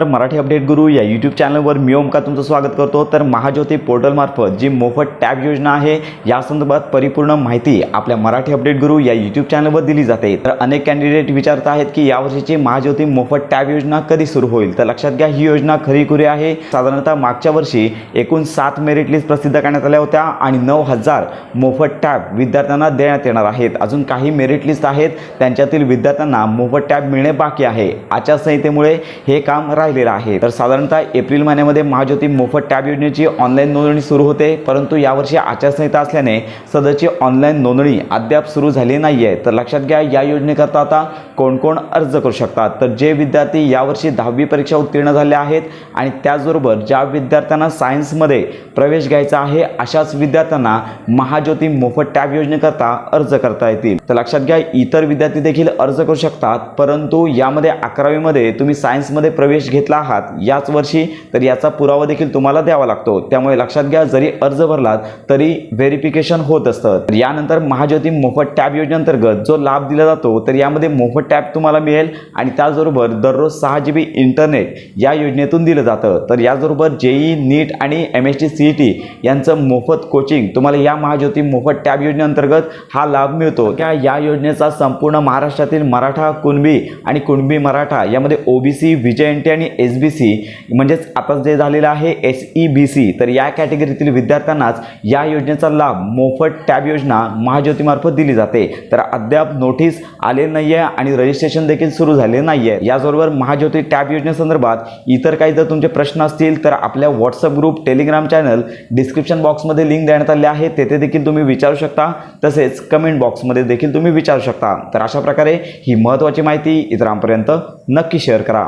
तर मराठी अपडेट गुरु या यूट्यूब चॅनलवर मी ओमका तुमचं स्वागत करतो. तर महाज्योती पोर्टलमार्फत जी मोफत टॅब योजना आहे या संदर्भात परिपूर्ण माहिती आपल्या मराठी अपडेट गुरु या यूट्यूब चॅनलवर दिली जाते. तर अनेक कॅन्डिडेट विचारत आहेत की यावर्षीची महाज्योती मोफत टॅब योजना कधी सुरू होईल? तर लक्षात घ्या ही योजना खरीखुरी आहे. साधारणतः मागच्या वर्षी एकूण सात मेरिट लिस्ट प्रसिद्ध करण्यात आल्या होत्या आणि नऊ हजार मोफत टॅब विद्यार्थ्यांना देण्यात येणार आहेत. अजून काही मेरिट लिस्ट आहेत त्यांच्यातील विद्यार्थ्यांना मोफत टॅब मिळणे बाकी आहे. आचारसंहितेमुळे हे काम राहिलेला आहे. तर साधारणतः एप्रिल महिन्यामध्ये महाज्योती मोफत टॅब योजनेची ऑनलाईन नोंदणी सुरू होते. परंतु यावर्षी आचारसंहिता असल्याने सदरची ऑनलाईन नोंदणी अद्याप सुरू झाली नाही आहे तर लक्षात घ्या या योजनेकरता आता कोण कोण अर्ज करू शकतात? तर जे विद्यार्थी यावर्षी दहावी परीक्षा उत्तीर्ण झाले आहेत आणि त्याचबरोबर ज्या विद्यार्थ्यांना सायन्समध्ये प्रवेश घ्यायचा आहे अशाच विद्यार्थ्यांना महाज्योती मोफत टॅब योजनेकरता अर्ज करता येतील. तर लक्षात घ्या इतर विद्यार्थी देखील अर्ज करू शकतात परंतु यामध्ये अकरावीमध्ये तुम्ही सायन्समध्ये प्रवेश घेतला आहात. याच वर्षी तर याचा पुरावा देखील तुम्हाला द्यावा लागतो. त्यामुळे लक्षात घ्या जरी अर्ज भरलात तरी व्हेरिफिकेशन होत असतं. तर यानंतर महाज्योती मोफत टॅब योजनेअंतर्गत जो लाभ दिला जातो तर यामध्ये मोफत टॅब तुम्हाला मिळेल आणि त्याचबरोबर दररोज सहा जी बी इंटरनेट या योजनेतून दिलं जातं. तर याचबरोबर जेई नीट आणि M S T C E T यांचं मोफत कोचिंग तुम्हाला या महाज्योती मोफत टॅब योजनेअंतर्गत हा लाभ मिळतो. त्या या योजनेचा संपूर्ण महाराष्ट्रातील मराठा कुणबी आणि कुणबी मराठा यामध्ये ओबीसी व्हीजेएनटी आणि एस बी सी म्हणजेच आता जे झालेलं आहे एस ई बी सी तर या कॅटेगरीतील विद्यार्थ्यांनाच या योजनेचा लाभ मोफत टॅब योजना महाज्योतीमार्फत दिली जाते. तर अद्याप नोटीस आले नाही आहे आणि रजिस्ट्रेशन देखील सुरू झाले नाही आहे याचबरोबर महाज्योती टॅब योजनेसंदर्भात इतर काही जर तुमचे प्रश्न असतील तर आपल्या WhatsApp group Telegram channel description बॉक्समध्ये लिंक देण्यात आले आहे. तेथे देखील तुम्ही विचारू शकता. तसेच कमेंट बॉक्समध्ये देखील तुम्ही विचारू शकता. तर अशा प्रकारे ही महत्त्वाची माहिती इतरांपर्यंत नक्की शेअर करा.